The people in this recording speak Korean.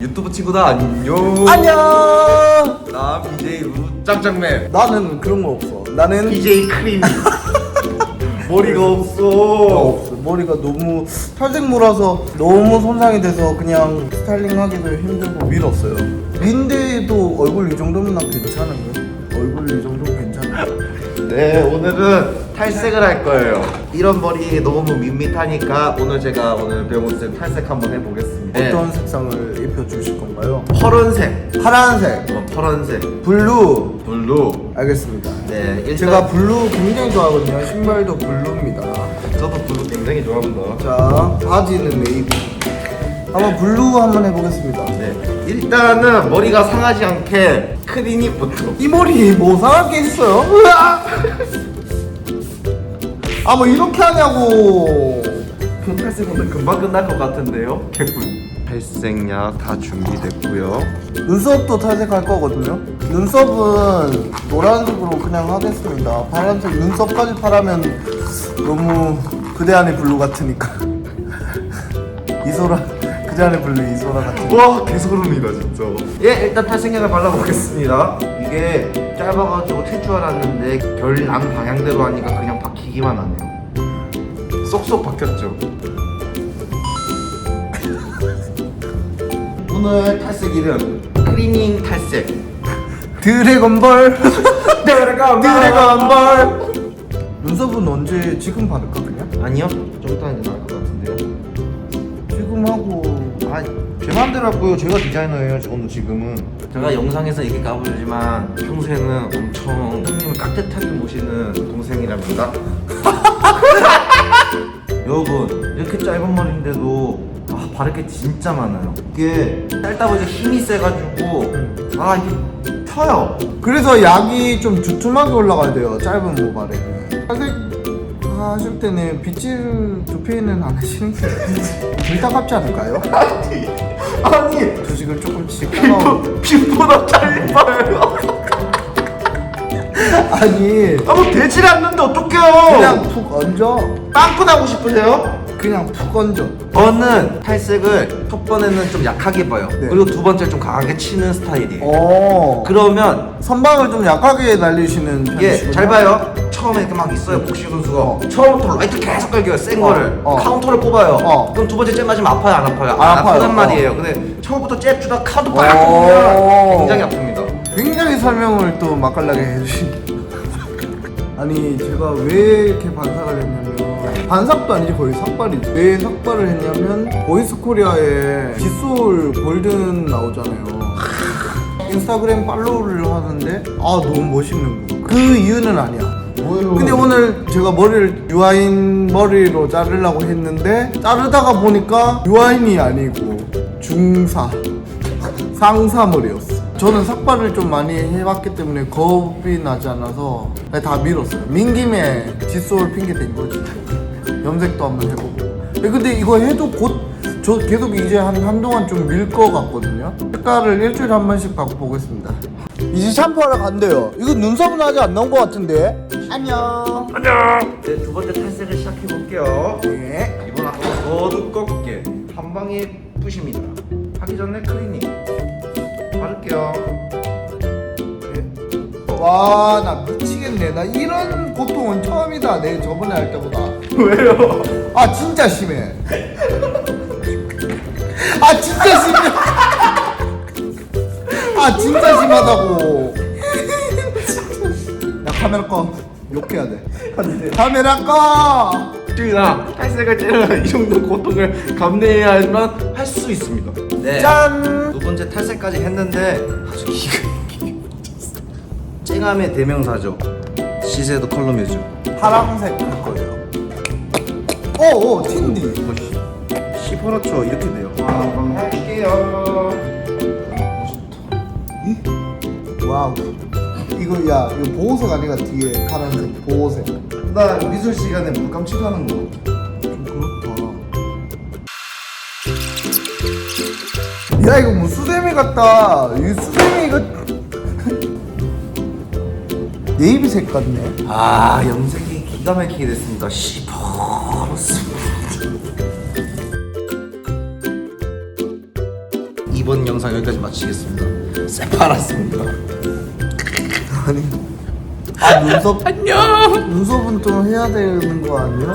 유튜브 친구들 안녕. 안녕. 나 BJ 루 짱짱맨. 나는 그런 거 없어. 나는 BJ 크림. 머리가 없어. 없어. 머리가 너무 탈색물라서 너무 손상이 돼서 그냥 스타일링하기도 힘들고 밀었어요. 민대도 얼굴 이 정도면 난 괜찮은 거. 얼굴 이 정도면 괜찮아. 네 오늘은 탈색을 할 거예요. 이런 머리 너무 밋밋하니까 오늘 제가 오늘 배우쌤 탈색 한번 해보겠습니다. 어떤 색상을 입혀 주실 건가요? 파란색. 파란색, 어, 파란색. 블루. 블루. 알겠습니다. 네 일단 제가 블루 굉장히 좋아하거든요. 신발도 블루입니다. 저도 블루 굉장히 좋아합니다. 자, 바지는 네이비. 한번 블루 한번 해보겠습니다. 네 일단은 머리가 상하지 않게 크리닉부터. 이 머리 뭐 상할 게 있어요? 아 뭐 이렇게 하냐고 그 탈색 오늘 금방 끝날 것 같은데요? 개꿀. 탈색약 다 준비됐고요. 눈썹도 탈색할 거거든요 눈썹은 노란색으로 그냥 하겠습니다 파란색 눈썹까지 파라면 너무 그대 안의 블루 같으니까 이소라 안의 블루 이소라 같은 와 개소름이다 진짜. 예 일단 탈색약을 발라보겠습니다. 이게 짧아가지고 튈줄 알았는데 결남 방향대로 하니까 그냥 박히기만 하네요. 쏙쏙 박혔죠. 오늘 탈색 이름 클리닝 탈색. 드래곤볼. 드래곤볼. 드래곤볼. 눈썹은 언제 지금 바를까 그냥? 아니요 좀 이따 이제 나을 것 같은데요. 지금 하고 아, 제 마음대로 할고요. 제가 디자이너예요. 오늘 지금은. 제가 영상에서 이렇게 까불지만 평소에는 엄청 형님을 깍듯하게 모시는 동생이랍니다. 여러분 이렇게 짧은 머리인데도 아, 바를 게 진짜 많아요. 이게 짧다 보니까 힘이 세가지고 아 이게 펴요. 그래서 약이 좀 두툼하게 올라가야 돼요. 짧은 모발에는. 탈색 하실 때는 빗질 두피는 안 하시는 게 불타깝지 않을까요? 아니 아니 조직을 조금씩 끊어. 피부보다 짧아요. 아니 아뭐 되질 않는데 어떡해요? 그냥 푹 얹어. 빵꾸 나고 싶으세요? 그냥 푹 얹어. 저는 탈색을 첫 번에는 좀 약하게 봐요. 네. 그리고 두 번째 좀 강하게 치는 스타일이에요. 어. 그러면 선방을 좀 약하게 날리시는. 예, 잘 봐요. 처음에 이렇게 막 있어요. 복시 선수가 어. 처음부터 라이트 계속 갈겨요. 센 어, 거를 어. 카운터를 뽑아요. 어. 그럼 두 번째 잽 맞으면 아파요, 안 아파요? 안안 아파요. 아프단 어. 말이에요. 근데 처음부터 잽 주다 카운터 빡 오. 뽑으면 굉장히 아픕니다. 굉장히 설명을 또 맛깔나게 해주신. 아니 제가 왜 이렇게 반삭을 했냐면 반삭도 아니지 거의 삭발이지 왜 삭발을 했냐면 보이스코리아에 빗솔 골든 나오잖아요 인스타그램 팔로우를 하는데 아 너무 멋있는 거그 이유는 아니야? 근데 오늘 제가 머리를 유아인 머리로 자르려고 했는데 자르다가 보니까 유아인이 아니고 중사 상사 머리였어. 저는 삭발을 좀 많이 해봤기 때문에 겁이 나지 않아서 다 밀었어요. 민 김에 칫솔 핑계 댄 거지. 염색도 한번 해보고. 예, 근데 이거 해도 곧 저 계속 이제 한 한동안 좀 밀 거 같거든요. 색깔을 일주일에 한 번씩 바꿔보겠습니다. 이제 샴푸하러 간대요. 이거 눈썹은 아직 안 나온 거 같은데. 안녕. 안녕. 네, 두 번째 탈색을 시작해 볼게요. 네. 이번 아까 더 두껍게 한 방에 푸십니다. 하기 전에 클리닝 바를게요. 와, 나 미치겠네. 나 이런 고통은 처음이다. 내 저번에 할 때보다. 왜요? 아, 진짜 심해. 아, 진짜 심해. 아, 진짜 심하다고. 야, 카메라 꺼. 욕해야 돼. 카메라 꺼. 나 탈색을 찌르면 이 정도 고통을 감내해야만 할 수 있습니다. 네. 짠. 두 번째 탈색까지 했는데 아주 기가. 쨍함의 대명사죠. 시세도 컬러 뮤즈. 파랑색 오, 오, 틴디. 시퍼렇죠 이렇게 돼요. 한번 할게요. 와우. 이거, 야, 이거 보호색 아니가 뒤에 파란색 보호색. 나 미술 시간에 물감 칠하는 거. 좀 그렇다. 야 이거 뭐 수세미 같다. 이 수세미 이거 네이비색 같네. 아 염색이 기가 막히게 됐습니다. 시퍼렇습니다. 이번 영상 여기까지 마치겠습니다. 세파랐습니다. 아니 아 눈썹 안녕 눈썹은 좀 해야 되는 거 아니야?